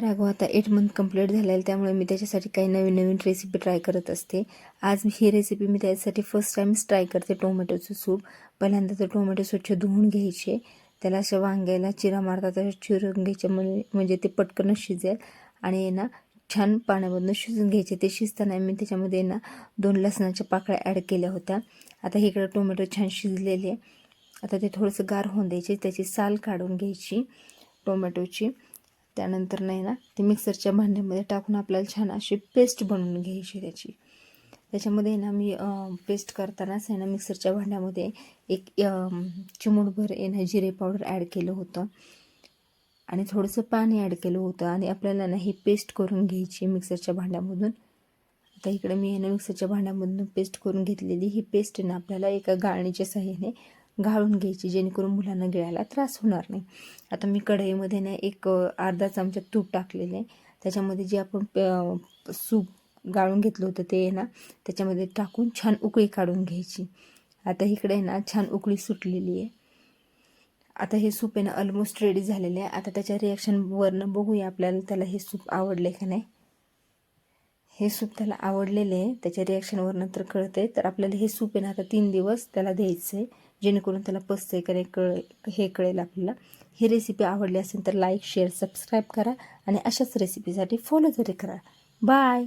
राघव आता eight month complete झालेलं आहे त्यामुळे मी त्याच्यासाठी काही नवीन नवीन रेसिपी ट्राय करत असते. आज ही रेसिपी मी त्याच्यासाठी फर्स्ट टाईम्स ट्राय करते टोमॅटोचं सूप. पहिल्यांदा तर टोमॅटो स्वच्छ धुवून घ्यायचे. त्याला असं वांग्याला चिरा मारता तर चिरून घ्यायचे म्हणजे म्हणजे ते पटकनच शिजेल. आणि ना छान पाण्यामधून शिजून घ्यायचे. ते शिजताना मी त्याच्यामध्ये ना दोन लसणाच्या पाकळ्या ॲड केल्या होत्या. आता इकडं टोमॅटो छान शिजलेले. आता ते थोडंसं गार होऊन द्यायचे. त्याची साल काढून घ्यायची टोमॅटोची. त्यानंतर नाही ना ते मिक्सरच्या भांड्यामध्ये टाकून आपल्याला छान अशी पेस्ट बनवून घ्यायची त्याची. त्याच्यामध्ये ना मी पेस्ट करतानाच आहे ना मिक्सरच्या भांड्यामध्ये एक अं, चिमूटभर आहे ना जिरे पावडर ॲड केलं होतं. आणि थोडंसं पाणी ॲड केलं होतं आणि आपल्याला ना ही पेस्ट करून घ्यायची मिक्सरच्या भांड्यामधून. आता इकडे मी आहे ना मिक्सरच्या भांड्यामधून पेस्ट करून घेतलेली. ही पेस्ट ना आपल्याला एका गाळणीच्या साह्याने गाळून घ्यायची जेणेकरून मुलांना गिळायला त्रास होणार नाही. आता मी कढईमध्ये ना एक अर्धा चमचा तूप टाकलेले आहे. त्याच्यामध्ये जे आपण सूप गाळून घेतलं होतं ते आहे ना त्याच्यामध्ये टाकून छान उकळी काढून घ्यायची. आता इकडे आहे ना छान उकळी सुटलेली आहे. आता हे सूप आहे ना ऑलमोस्ट रेडी झालेले आहे. आता त्याच्या रिॲक्शनवरनं बघूया आपल्याला त्याला हे सूप आवडले का नाही. हे सूप त्याला आवडलेले आहे. त्याच्या रिॲक्शनवरनं तर आहे तर आपल्याला हे सूप आहे ना आता तीन दिवस त्याला द्यायचं आहे जेणेकरून त्याला पचतंय का नाही कळ हे कळेल आपल्याला. ही रेसिपी आवडली असेल तर लाईक शेअर सबस्क्राईब करा आणि अशाच रेसिपीसाठी फॉलो तरी करा. बाय